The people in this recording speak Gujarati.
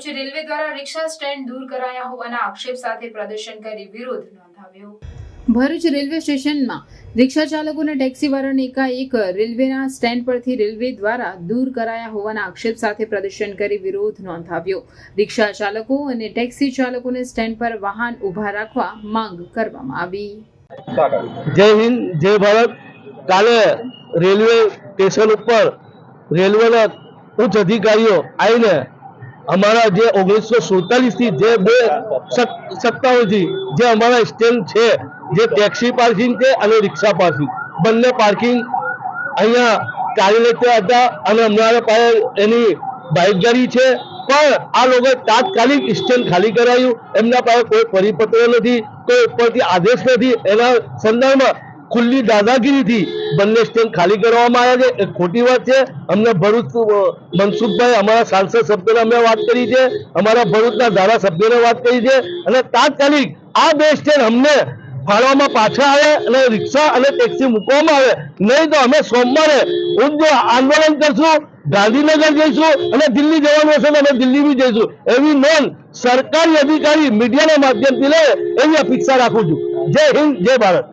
ભરૂચ રેલવે દ્વારા રિક્ષા સ્ટેન્ડ દૂર કરાયા હોવાના આક્ષેપ સાથે પ્રદર્શન કરી વિરોધ નોંધાવ્યો. ભરૂચ રેલવે સ્ટેશનમાં રિક્ષા ચાલકો અને ટેક્સીવાળાને એકાએક રેલવેના સ્ટેન્ડ પરથી રેલવે દ્વારા દૂર કરાયા હોવાના આક્ષેપ સાથે પ્રદર્શન કરી વિરોધ નોંધાવ્યો. રિક્ષા ચાલકો અને ટેક્સી ચાલકોને સ્ટેન્ડ પર વાહન ઊભા રાખવા માંગ કરવામાં આવી. જય હિન્દ જય ભારત. કાલે રેલવે સ્ટેશન ઉપર રેલવેના ઉચ્ચ અધિકારીઓ આવીને અમારા જે ઓગણીસો સુડતાલીસથી જે બે સત્તાઓથી જે અમારા સ્ટેન્ડ છે, જે ટેક્સી પાર્કિંગ છે અને રિક્ષા પાર્કિંગ બંને પાર્કિંગ અહીંયા કાર્યરત હતા અને અમારા પાસે એની બાઇકગાડી છે. પણ આ લોકોએ તાત્કાલિક સ્ટેન્ડ ખાલી કરાયું. એમના પાસે કોઈ પરિપત્ર નથી, કોઈ ઉપરથી આદેશ નથી. એના સંદર્ભમાં ખુલ્લી દાદાગીરીથી બંને સ્ટેન્ડ ખાલી કરવામાં આવ્યા છે. એ ખોટી વાત છે. અમને ભરૂચ મનસુખભાઈ અમારા સાંસદ સભ્યોને અમે વાત કરી છે. અમારા ભરૂચના ધારાસભ્યોને વાત કરી છે. અને તાત્કાલિક આ બે સ્ટેન્ડ અમને ફાળવામાં પાછા આવે અને રિક્ષા અને ટેક્સી મૂકવામાં આવે. નહીં તો અમે સોમવારે ઉગ્ર આંદોલન કરશું, ગાંધીનગર જઈશું અને દિલ્હી જવાનું હશે અમે દિલ્હી બી જઈશું. એવી નોંધ સરકારી અધિકારી મીડિયાના માધ્યમથી લે એવી અપેક્ષા રાખું છું. જય હિન્દ, જય ભારત.